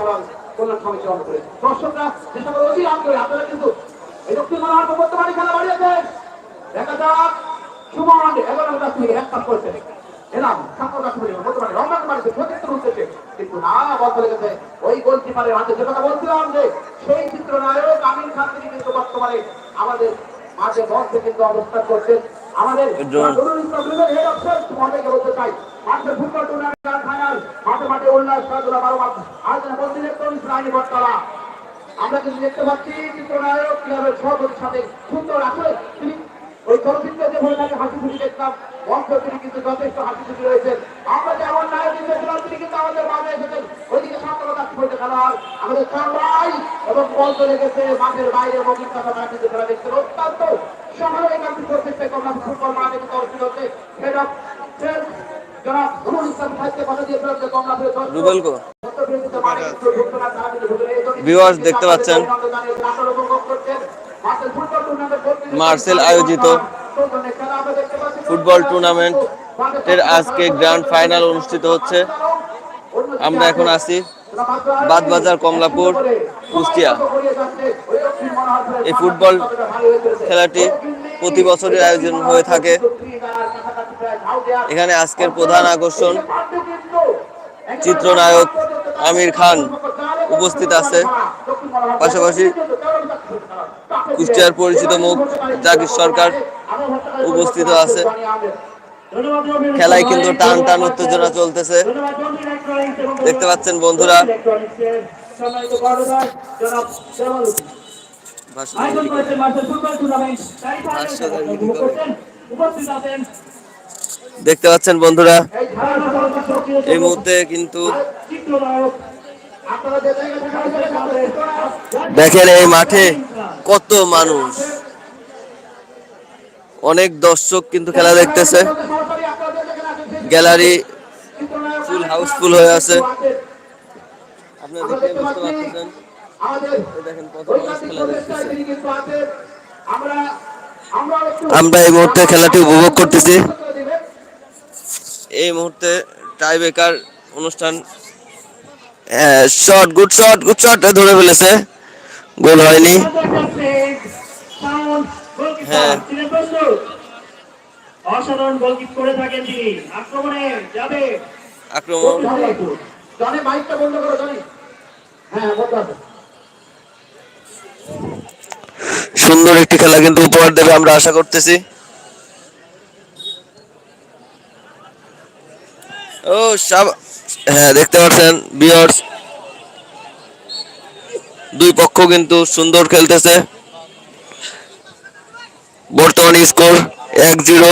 খেলার কল্যাণ সমিতি অন করে দর্শকরা যে সকল অতি আগ্রহী আপনারা কিন্তু এই দক্ষিণ মনোহর বর্তমানে খেলা বাড়িয়েছে দেখা যাক সুমন এগারো কাছ থেকে এক পাস করেছে এলাম সাতটা কাছ বর্তমানে রমজান বাড়িতে প্রত্যেকটা উঠতেছে কিন্তু না বল চলে গেছে ওই গোলকিপারের হাতে যে কথা বলছিলাম যে সেই চিত্রনায়ক আমির খান তিনি কিন্তু বর্তমানে আমাদের মাঝে মঞ্চে কিন্তু অবস্থান করছেন। আমাদের হেড অফ সেলস বলতে চাই। মাঠের ফুটবল টুর্নামেন্ট ফাইনাল, মাঠে মাঠে উল্লাস খেলাধুলা বারো মাস আজ বলতে ইলেকট্রনিক্স রানী বটতলা। আমরা কিন্তু দেখতে পাচ্ছি, চিত্রনায়ক, ক্লাবের সভাপতির সাথে সুন্দর আসলে তিনি ওই চলচ্চিত্রে যে হয়ে থাকে, হাসি খুশি দেখতাম। মঞ্চ তিনি কিন্তু যথেষ্ট হাসি খুশি রয়েছেন। আমরা যেমন নায়ক দেখেছিলাম, তিনি কিন্তু আমাদের মাঝে এসেছেন। ওইদিকে সান্ত্বনা হইতে খেলার আমাদের চামড়াই এবং বল চলে গেছে মাঠের বাইরে মগির কথা কিন্তু খেলা দেখছেন অত্যন্ত শহরে কান্তি প্রত্যেকটা কমলা ফুটবল মাঠে কিন্তু অনুষ্ঠিত হচ্ছে। হেড অফ জনাব ইসলাম সাহিত্যে কমলা রুবেল কো? Viewers দেখতে পাচ্ছেন, মার্সেল আয়োজিত ফুটবল টুর্নামেন্টের আজকে গ্র্যান্ড ফাইনাল অনুষ্ঠিত হচ্ছে। আমরা এখন আছি বাদবাজার কমলাপুর কুষ্টিয়া। এই ফুটবল খেলাটি প্রতি বছরের আয়োজন হয়ে থাকে। এখানে আজকের প্রধান আকর্ষণ চিত্রনায়ক আমির খান উপস্থিত আছে পাশাপাশি কুষ্টিয়ার পরিচিত মুখ জাকির সরকার উপস্থিত আছে খেলায় কিন্তু টান টান উত্তেজনা চলতেছে দেখতে পাচ্ছেন বন্ধুরা দেখতে পাচ্ছেন বন্ধুরা। এই মুহূর্তে কিন্তু দেখেন এই মাঠে কত মানুষ। অনেক দর্শক কিন্তু খেলা দেখতেছে। গ্যালারি ফুল হাউসফুল হয়ে আছে। বুঝতে পারতেছেন। দেখেন কত খেলা আমরা এই মুহূর্তে খেলাটি উপভোগ করতেছি। এই মুহূর্তে টাই বেকার অনুষ্ঠান shot good shot good shot ধরে ফেলেছে। গোল হয়নি। হ্যাঁ। অসাধারণ গোলকিপ করে থাকেন তিনি। আক্রমণে যাবে। আক্রমণ। জনি মাইকটা বন্ধ করো জনি। হ্যাঁ বন্ধ আছে। সুন্দর একটি খেলা কিন্তু উপহার দেবে আমরা আশা করতেছি। ও, সাব হ্যাঁ দেখতে পাচ্ছেন বিয়ার্স দুই পক্ষ কিন্তু সুন্দর খেলতেছে। বর্তমানে স্কোর এক জিরো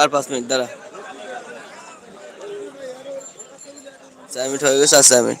আর পাঁচ মিনিট দাঁড়া। চার মিনিট হয়ে গেছে আর চার মিনিট।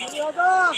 Hadi adam.